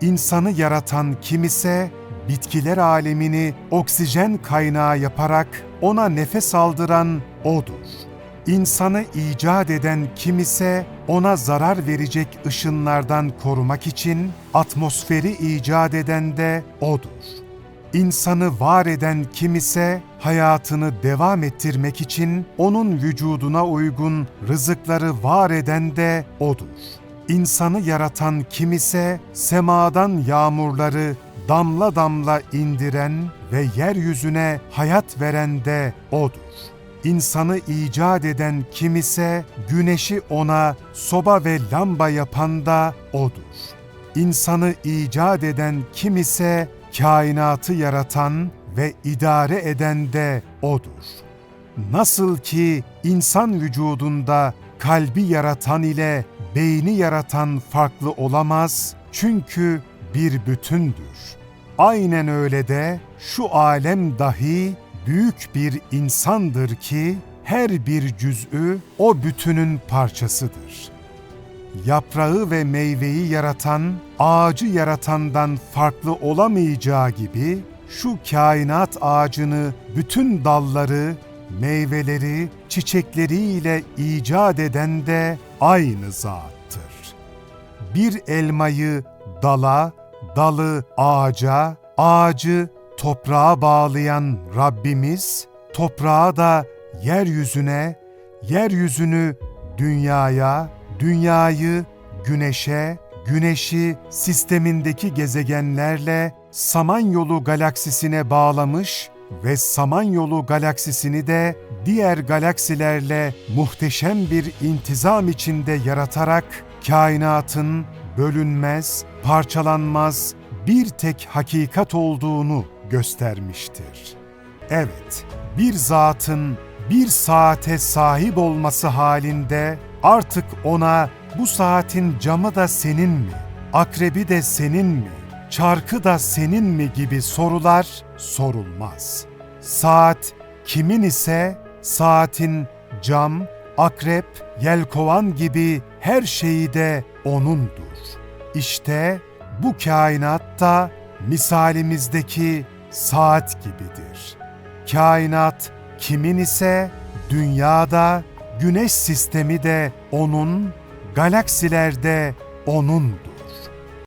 İnsanı yaratan kim ise bitkiler alemini oksijen kaynağı yaparak ona nefes aldıran O'dur. İnsanı icat eden kim ise ona zarar verecek ışınlardan korumak için atmosferi icat eden de O'dur. İnsanı var eden kim ise hayatını devam ettirmek için onun vücuduna uygun rızıkları var eden de O'dur. İnsanı yaratan kim ise semadan yağmurları damla damla indiren ve yeryüzüne hayat veren de O'dur. İnsanı icat eden kim ise güneşi ona soba ve lamba yapan da O'dur. İnsanı icat eden kim ise kainatı yaratan ve idare eden de O'dur. Nasıl ki insan vücudunda kalbi yaratan ile beyni yaratan farklı olamaz çünkü bir bütündür. Aynen öyle de şu alem dahi büyük bir insandır ki her bir cüz'ü o bütünün parçasıdır. Yaprağı ve meyveyi yaratan, ağacı yaratandan farklı olamayacağı gibi şu kainat ağacını bütün dalları, meyveleri, çiçekleriyle icat eden de aynı zattır. Bir elmayı dala, dalı ağaca, ağacı toprağa bağlayan Rabbimiz, toprağa da yeryüzüne, yeryüzünü dünyaya, dünyayı güneşe, güneşi sistemindeki gezegenlerle Samanyolu galaksisine bağlamış ve Samanyolu galaksisini de diğer galaksilerle muhteşem bir intizam içinde yaratarak kainatın bölünmez, parçalanmaz bir tek hakikat olduğunu göstermiştir. Evet, bir zatın bir saate sahip olması halinde artık ona bu saatin camı da senin mi, akrebi de senin mi, çarkı da senin mi gibi sorular sorulmaz. Saat kimin ise saatin cam, akrep, yelkovan gibi her şeyi de O'nundur. İşte bu kainatta misalimizdeki saat gibidir. Kainat kimin ise dünyada güneş sistemi de onun, galaksilerde O'nundur.